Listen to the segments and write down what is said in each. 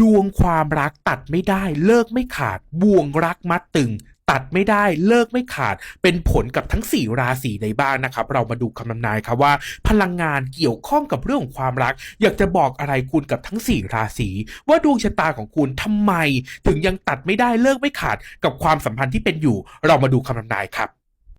ดวงความรักตัดไม่ได้เลิกไม่ขาด บ่วงรักมัดตึง ตัดไม่ได้เลิกไม่ขาด เป็นผลกับทั้ง 4 ราศีในบ้านนะครับ เรามาดูคำนำนายครับว่า พลังงานเกี่ยวข้องกับเรื่องของความรัก อยากจะบอกอะไรคุณกับทั้ง 4 ราศีว่าดวงชะตาของคุณทำไม ถึงยังตัดไม่ได้เลิกไม่ขาด กับความสัมพันธ์ที่เป็นอยู่ เรามาดูคำนำนายครับ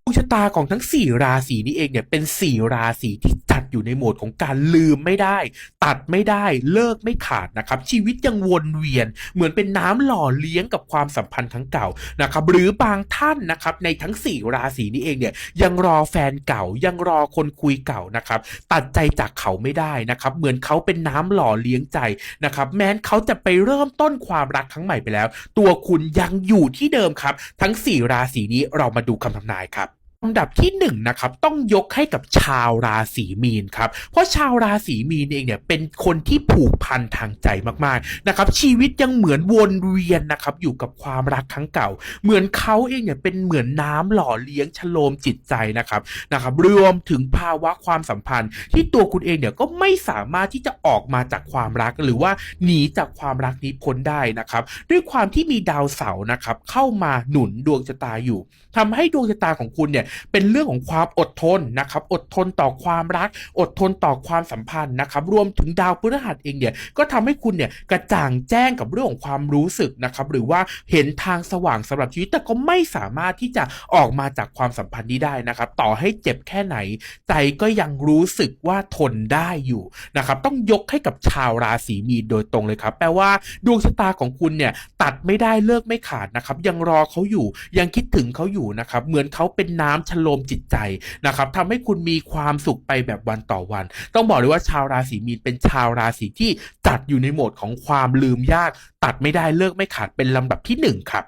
วงชะตาของทั้ง 4 ราศีนี้เองเนี่ยเป็น 4 ราศีที่จัดอยู่ในโหมดของการลืมไม่ได้ ตัดไม่ได้เลิกไม่ขาดนะครับ ชีวิตยังวนเวียน เหมือนเป็นน้ำหล่อเลี้ยงกับความสัมพันธ์ครั้งเก่านะครับหรือบางท่านนะครับในทั้ง 4 ราศีนี้เองเนี่ยยังรอแฟนเก่ายังรอคนคุยเก่านะครับตัดใจจากเขาไม่ได้นะครับเหมือนเขาเป็นน้ำหล่อเลี้ยงใจนะครับแม้นเขาจะไปเริ่มต้นความรักครั้งใหม่ไปแล้ว ตัวคุณยังอยู่ที่เดิมครับ ทั้ง 4 ราศีนี้เรามาดูคำทำนายครับ อันดับที่1นงนะครับต้องยกให้กับชาวราศีมีนครับเพราะชาวราศีมีนเองเนี่ยเป็นคนที่ผูกพันทางใจมากๆนะครับชีวิตยังเหมือนวนเวียนนะครับอยู่กับความรักครั้งเก่า เหมือนเขาเองเนี่ยเป็นเหมือนน้ำหล่อเลี้ยงชโลมจิตใจนะครับนะครับรวมถึงภาวะความสัมพันธ์ ที่ตัวคุณเองเนี่ยก็ไม่สามารถที่จะออกมาจากความรักหรือว่าหนีจากความรักนี้พ้นได้นะครับด้วยความที่มีดาวเสาร์นะครับเข้ามาหนุนดวงชะตาอยู่ทำให้ดวงชะตาของคุณเนี่ยเป็นเรื่องของความอดทนนะครับอดทนต่อความรัก อดทนต่อความสัมพันธ์นะครับรวมถึงดาวพฤหัสเองเนี่ยก็ทำให้คุณเนี่ยกระจ่างแจ้งกับเรื่องของความรู้สึกนะครับหรือว่าเห็นทางสว่างสำหรับชีวิตแต่ก็ไม่สามารถที่จะออกมาจากความสัมพันธ์นี้ได้นะครับต่อให้เจ็บแค่ไหน ใจก็ยังรู้สึกว่าทนได้อยู่นะครับต้องยกให้กับชาวราศีมีนโดยตรงเลยครับแปลว่าดวงชะตาของคุณเนี่ยตัดไม่ได้เลิกไม่ขาดนะครับยังรอเขาอยู่ยังคิดถึงเขาอยู่นะครับเหมือนเขาเป็นน้ำชโลมจิตใจนะครับทำให้คุณมีความสุขไปแบบวันต่อวัน ต้องบอกเลยว่าชาวราศีมีนเป็นชาวราศีที่จัดอยู่ในโหมดของความลืมยาก ตัดไม่ได้เลิกไม่ขาดเป็นลำดับที่หนึ่งครับ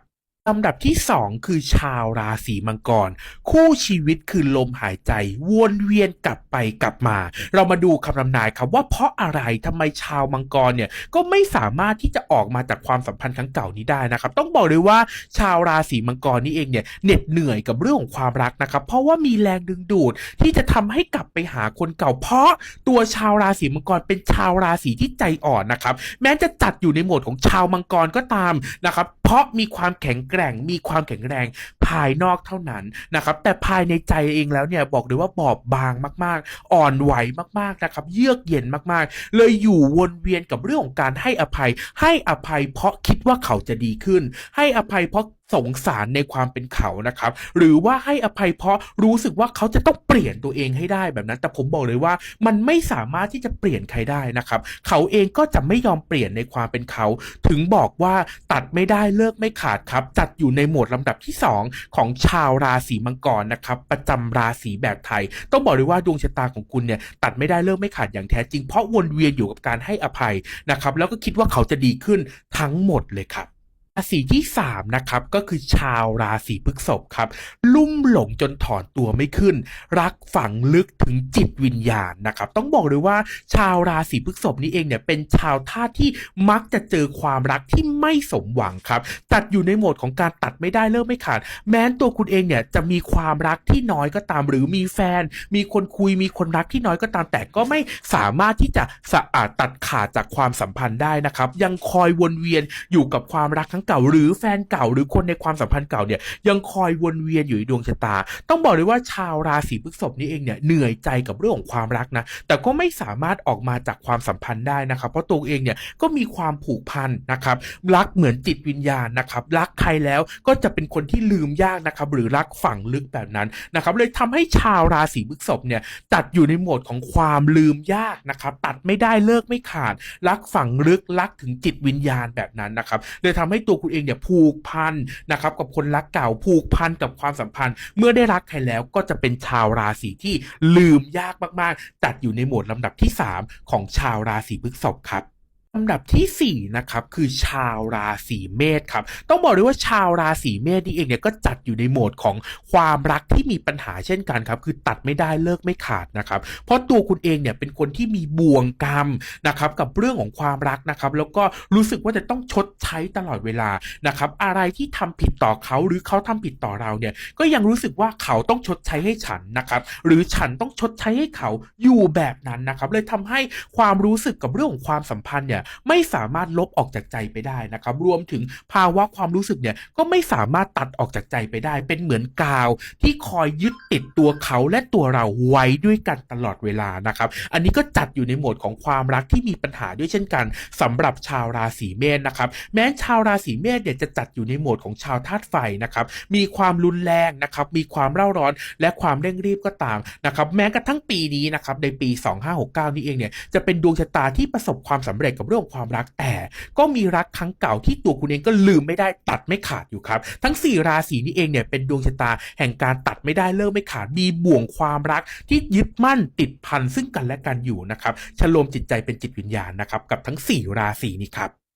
ลำดับที่ 2 คือชาวราศีมังกร คู่ชีวิตคือลมหายใจ วนเวียนกลับไปกลับมา เรามาดูคำนำนายครับว่าเพราะอะไรทำไมชาวมังกรเนี่ยก็ไม่สามารถที่จะออกมาจากความสัมพันธ์ครั้งเก่านี้ได้นะครับ ต้องบอกเลยว่าชาวราศีมังกรนี่เองเนี่ยเหน็ดเหนื่อยกับเรื่องของความรักนะครับ เพราะว่ามีแรงดึงดูดที่จะทำให้กลับไปหาคนเก่า เพราะตัวชาวราศีมังกรเป็นชาวราศีที่ใจอ่อนนะครับ แม้จะจัดอยู่ในโหมดของชาวมังกรก็ตามนะครับ เพราะมีความแข็งแกร่ง มีความแข็งแรง ภายนอกเท่านั้นนะครับ แต่ภายในใจเองแล้วเนี่ยบอกเลยว่าบอบบางมาก ๆ อ่อนไหวมากๆนะครับ เยือกเย็นมากๆ เลยอยู่วนเวียนกับเรื่องของการให้อภัย ให้อภัยเพราะคิดว่าเขาจะดีขึ้น ให้อภัยเพราะสงสารในความเป็นเขานะครับ หรือว่าให้อภัยเพราะรู้สึกว่าเขาจะต้องเปลี่ยนตัวเองให้ได้แบบนั้น แต่ผมบอกเลยว่ามันไม่สามารถที่จะเปลี่ยนใครได้นะครับ เขาเองก็จะไม่ยอมเปลี่ยนในความเป็นเขา ถึงบอกว่าตัดไม่ได้เลิกไม่ขาดครับ จัดอยู่ในหมวดลำดับที่ 2ของชาวราศีมังกรนะครับประจำราศีแบบไทย ต้องบอกเลยว่าดวงชะตาของคุณเนี่ยตัดไม่ได้เลิกไม่ขาดอย่างแท้จริง เพราะวนเวียนอยู่กับการให้อภัยนะครับแล้วก็คิดว่าเขาจะดีขึ้นทั้งหมดเลยครับ ราศีที่3นะครับก็คือชาวราศีพฤษภครับ ลุ่มหลงจนถอนตัวไม่ขึ้น รักฝังลึกถึงจิตวิญญาณนะครับ ต้องบอกเลยว่าชาวราศีพฤษภนี้เองเนี่ยเป็นชาวธาตุที่มักจะเจอความรักที่ไม่สมหวังครับจัดอยู่ในโหมดของการตัดไม่ได้เลิกไม่ขาด แม้นตัวคุณเองเนี่ยจะมีความรักที่น้อยก็ตาม หรือมีแฟน มีคนคุยมีคนรักที่น้อยก็ตามแต่ก็ไม่สามารถที่จะสะอาดตัดขาดจากความสัมพันธ์ได้นะครับ ยังคอยวนเวียนอยู่กับความรักครั้งเก่าหรือแฟนเก่าหรือคนในความสัมพันธ์เก่าเนี่ยยังคอยวนเวียนอยู่ในดวงชะตา ต้องบอกเลยว่าชาวราศีพฤษภนี้เองเนี่ยเหนื่อยใจกับเรื่องของความรักนะแต่ก็ไม่สามารถออกมาจากความสัมพันธ์ได้นะครับ เพราะตัวเองเนี่ยก็มีความผูกพันนะครับรักเหมือนจิตวิญญาณนะครับรักใครแล้วก็จะเป็นคนที่ลืมยากนะครับหรือรักฝังลึกแบบนั้นนะครับเลยทำให้ชาวราศีพฤษภเนี่ยจัดอยู่ในโหมดของความลืมยากนะครับตัดไม่ได้เลิกไม่ขาด รักฝังลึกรักถึงจิตวิญญาณแบบนั้นนะครับเลยทำให้ตัวคุณเองเนี่ยผูกพันนะครับกับคนรักเก่าผูกพันกับความสัมพันธ์ เมื่อได้รักใครแล้วก็จะเป็นชาวราศีที่ลืมยากมากๆ จัดอยู่ในหมวดลำดับที่ 3 ของชาวราศีพฤษภครับ ลำดับทีสี่4นะครับคือชาวราศีเมษครับต้องบอกเลยว่าชาวราศีเมษนี่เองเนี่ยก็จัดอยู่ในโหมดของความรักที่มีปัญหาเช่นกันครับคือตัดไม่ได้เลิกไม่ขาดนะครับเพราะตัวคุณเองเนี่ยเป็นคนที่มีบ่วงกรรมนะครับกับเรื่องของความรักนะครับแล้วก็รู้สึกว่าจะต้องชดใช้ตลอดเวลานะครับอะไรที่ทำผิดต่อเขาหรือเขาทำผิดต่อเราเนี่ยก็ยังรู้สึกว่าเขาต้องชดใช้ให้ฉันนะครับหรือฉันต้องชดใช้ให้เขาอยู่แบบนั้นนะครับเลยทำให้ความรู้สึกกับเรื่องของความสัมพันธ์เนี่ยไม่สามารถลบออกจากใจไปได้นะครับ รวมถึงภาวะความรู้สึกเนี่ยก็ไม่สามารถตัดออกจากใจไปได้ เป็นเหมือนกาว ที่คอยยึดติดตัวเขาและตัวเราไว้ด้วยกันตลอดเวลานะครับ อันนี้ก็จัดอยู่ในโหมดของความรักที่มีปัญหาด้วยเช่นกันสำหรับชาวราศีเมษนะครับ แม้ชาวราศีเมษเนี่ยจะจัดอยู่ในโหมดของชาวธาตุไฟนะครับ มีความรุนแรงนะครับ มีความเร่าร้อน และความเร่งรีบก็ตามนะครับ แม้กระทั่งปีนี้นะครับในปี 2569 นี้เองเนี่ยจะเป็นดวงชะตาที่ประสบความสำเร็จกับเรื่องของความรักแต่ก็มีรักครั้งเก่าที่ตัวคุณเองก็ลืมไม่ได้ตัดไม่ขาดอยู่ครับ ทั้ง 4 ราศีนี้เองเนี่ยเป็นดวงชะตาแห่งการตัดไม่ได้เลิกไม่ขาดมีบ่วงความรักที่ยึดมั่นติดพันซึ่งกันและกันอยู่นะครับชโลมจิตใจเป็นจิตวิญญาณนะครับกับทั้ง 4 ราศีนี้ครับ